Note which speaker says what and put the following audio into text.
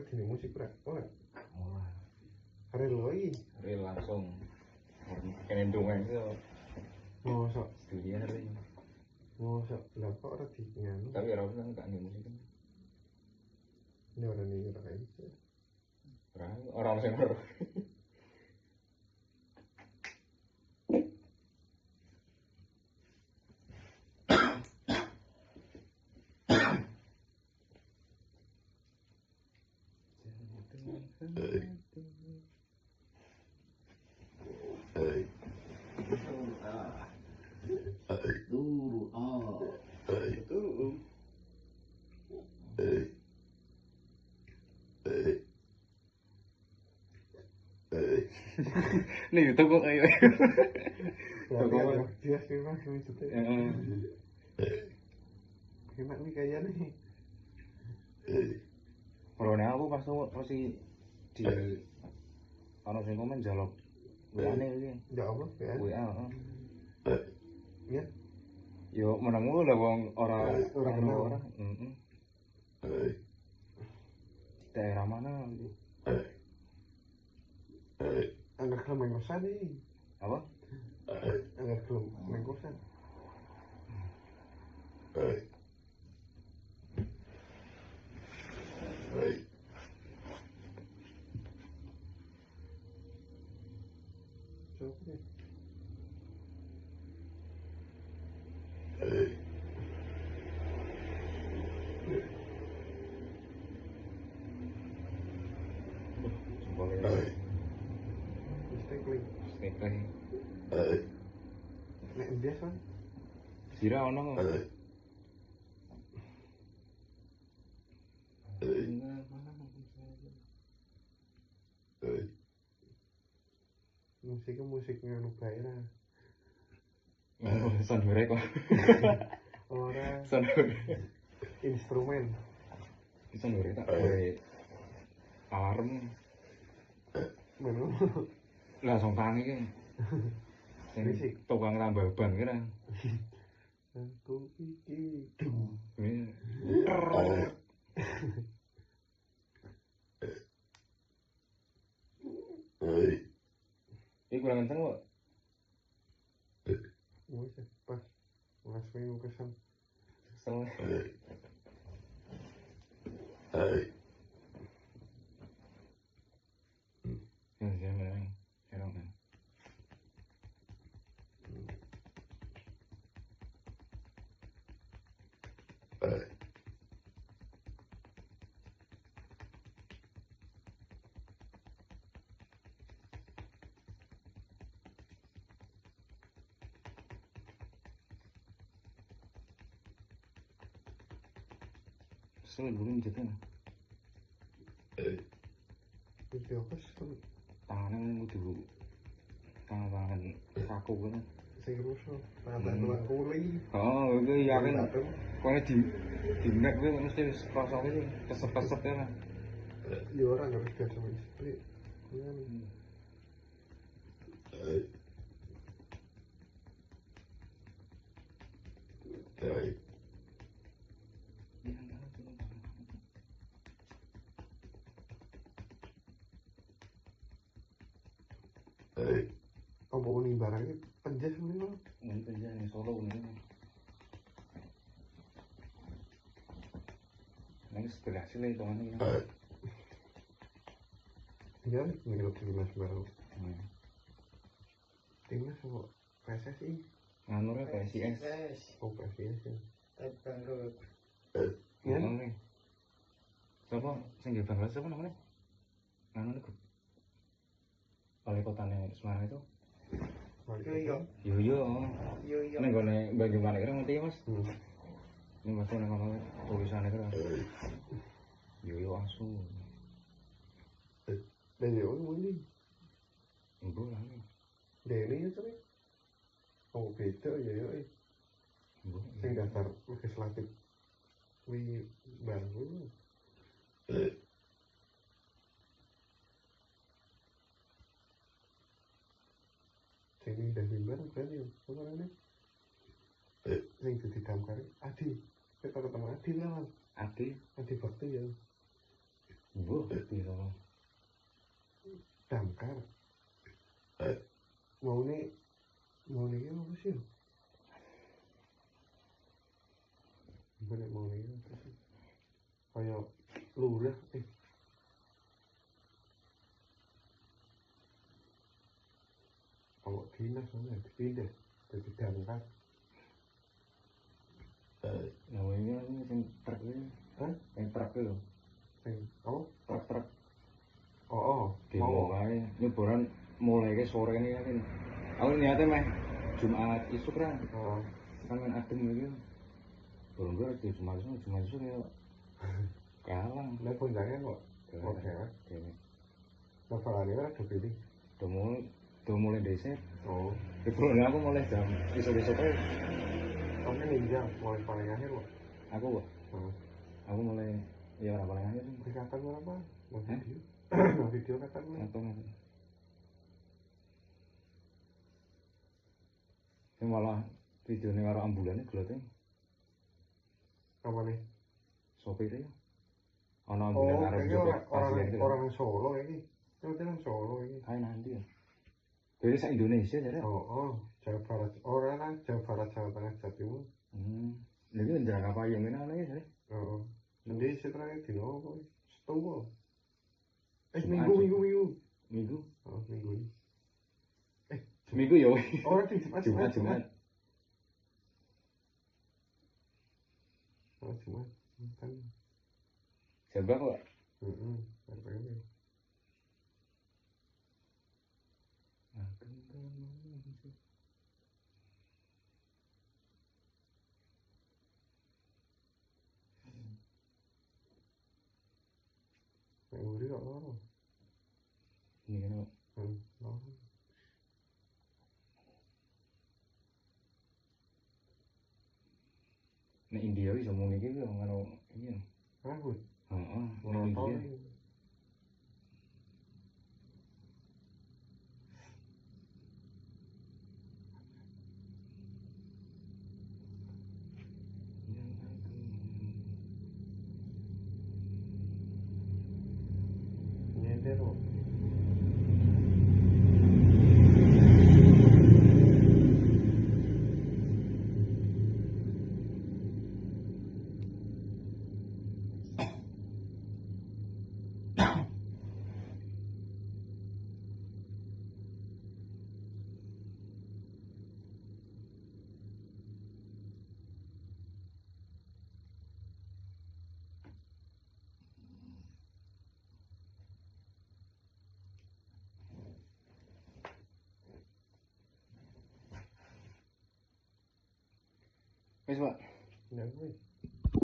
Speaker 1: arek gini musik ora ora
Speaker 2: Ora.
Speaker 1: arek lo iki
Speaker 2: Real langsung. Kene dongeng itu
Speaker 1: mosok
Speaker 2: dunia hari.
Speaker 1: mosok lah kok ora di nganu
Speaker 2: Tapi ora usah enggak nih musik.
Speaker 1: ini ora nih ora kayak gitu
Speaker 2: Ora ora sing Nih itu kok.
Speaker 1: Ya, ya, ya, dia sih mas maksudnya enak nih kayaknya nih
Speaker 2: Corona aku pas masih di ono sing komen jaluk WA-ne iki.
Speaker 1: ya apa ya
Speaker 2: WA.
Speaker 1: ya
Speaker 2: Yo menemu lah wong ora
Speaker 1: Ora
Speaker 2: anu,
Speaker 1: kenal.
Speaker 2: ora. Heeh. Daerah mana
Speaker 1: mengosani.
Speaker 2: Apa?
Speaker 1: Hey.
Speaker 2: Hey.
Speaker 1: Hey. Hey.
Speaker 2: Stiker.
Speaker 1: nek bias kan
Speaker 2: Sira ono kok.
Speaker 1: musiknya musik nganu bae lah.
Speaker 2: Sondore kok.
Speaker 1: ora.
Speaker 2: Sondore.
Speaker 1: instrumen.
Speaker 2: Sondore tak gawe alarm.
Speaker 1: mana
Speaker 2: Langsung tangi kan. Sing
Speaker 1: Berisik.
Speaker 2: tukang tambal ban kira.
Speaker 1: aku iki dum
Speaker 2: Ini Ini kurang kenceng kok.
Speaker 1: wis ya, pas pas main kosan
Speaker 2: Kesel. Ya, Kesel dulu gitu.
Speaker 1: itu apa sih kan
Speaker 2: Tangannya kudu tangan-tangan kaku kan.
Speaker 1: sing rusuh tangan
Speaker 2: Hmm.
Speaker 1: tulang kuli
Speaker 2: Oh, itu yakin.
Speaker 1: Tatung.
Speaker 2: Pokoknya di di nek gue mesti kerasa gitu kesep-kesep ya
Speaker 1: ya orang harus biasa main split Iya, apa kuning barangnya penjas ini lo
Speaker 2: Ini kerja nih solo ini. Ini sebelah sini itu mana ya?
Speaker 1: ya ngelok timnas barang
Speaker 2: Hmm.
Speaker 1: timnas sama PSSI
Speaker 2: Nganu ya PSIS.
Speaker 1: oh PSIS ya
Speaker 2: Ya. nih. Siapa? Sing di Bangladesh siapa namanya? Nganu nih. Wali kotanya Semarang itu.
Speaker 1: Iya.
Speaker 2: Yo yo. Ini gue nih bagaimana kira ngerti ya mas?
Speaker 1: Hmm.
Speaker 2: Ini mas nih kalau tulisannya kira. Yo yo asu.
Speaker 1: Dan ya oh ini
Speaker 2: Ibu lah.
Speaker 1: Denny itu nih. Oh beda ya ya. eh. Sing daftar legislatif. Wi baru. Sing pindah mimbar berarti ya. Apa namanya? Sing jadi damkar Adi. Kita ketemu Adi lah.
Speaker 2: Adi.
Speaker 1: Adi bakti ya.
Speaker 2: Wah, piro.
Speaker 1: damkar mau nih mau nih apa sih Gimana mau nih apa sih kayak lurah eh kalau dinas mana dipindah jadi damkar
Speaker 2: Nah, ini sing truk iki.
Speaker 1: Hah?
Speaker 2: Sing truk lho.
Speaker 1: sing apa
Speaker 2: Truk-truk
Speaker 1: oh oh
Speaker 2: demo kae nyoboran mulai ke sore ini kan. Aku niatnya meh Jumat isuk kan.
Speaker 1: oh
Speaker 2: Kan main adem iki. Burung gue di Jumat isuk, Jumat isuk ya kalang.
Speaker 1: nah puncaknya kok oke ya masalahnya kan ada pilih
Speaker 2: Udah mulai udah mulai desa.
Speaker 1: oh
Speaker 2: Di bulan aku mulai jam isuk-isuk ae.
Speaker 1: kamu ninja mulai paling akhir kok
Speaker 2: Aku kok
Speaker 1: oh.
Speaker 2: aku mulai ya ora paling akhir.
Speaker 1: Kelihatan apa? Mau
Speaker 2: Hah?
Speaker 1: video? Mau video kata lu?
Speaker 2: Apa ngerti? Ini malah video ini karo ambulannya gelotnya
Speaker 1: Apa nih?
Speaker 2: sopir ya. Ono
Speaker 1: Oh,
Speaker 2: ambulan
Speaker 1: kayaknya
Speaker 2: sopir
Speaker 1: orang orang orang Solo ini. Itu kan Solo ini.
Speaker 2: Kayak nanti ya. Dari sa Indonesia jadi.
Speaker 1: Oh, oh, Jawa Barat. Orang kan Jawa Barat, Jawa Tengah, Jawa Timur.
Speaker 2: Hmm. Lagi njaluk apa yang ini ana ya jadi.
Speaker 1: Oh, oh. Jadi setelah itu apa? Setunggu. Eh, minggu, minggu, minggu.
Speaker 2: Minggu.
Speaker 1: Oh, minggu ini.
Speaker 2: Minggu ya.
Speaker 1: Oh, nanti Jumat,
Speaker 2: Jumat
Speaker 1: Jumat,
Speaker 2: Jumat.
Speaker 1: Oh, Jumat. Kan.
Speaker 2: Coba kok.
Speaker 1: Heeh. Baru pengen. Nek nguri kok loro.
Speaker 2: Ini kan kok.
Speaker 1: Hmm, loro.
Speaker 2: Nek India bisa ngomong iki kok ngono iki.
Speaker 1: Rambut.
Speaker 2: Heeh, nek
Speaker 1: Monoton.
Speaker 2: India.
Speaker 1: Nyender
Speaker 2: Guess what?
Speaker 1: No way.